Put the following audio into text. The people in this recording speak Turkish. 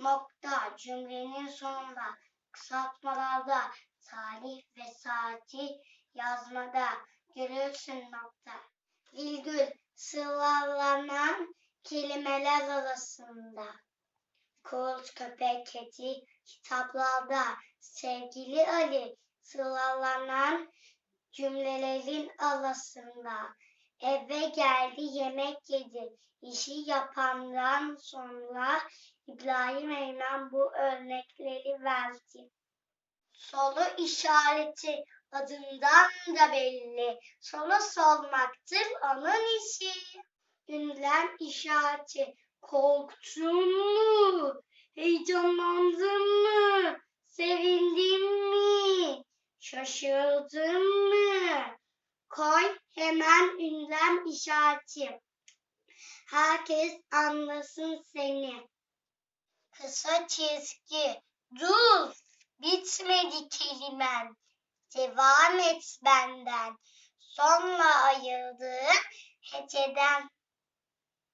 nokta cümlenin sonunda kısaltmalarda tarih ve saati yazmada görürsün nokta. Virgül sıralanan kelimeler arasında. Kurt, köpek, kedi kitaplarda sevgili Ali sıralanan cümlelerin arasında. Eve geldi yemek yedi. İşi yapandan sonra İbrahim Eymen bu örnekleri verdi. Solu işareti adından da belli. Solu solmaktır onun işi. Ünlem işareti korktun mu? Heyecanlandın mı? Sevindin mi? Şaşırdın mı? Koy hemen ünlem işareti. Herkes anlasın seni. Kısa çizgi. Dur. Bitmedi kelimen. Devam et benden. Sonra ayırdığım heceden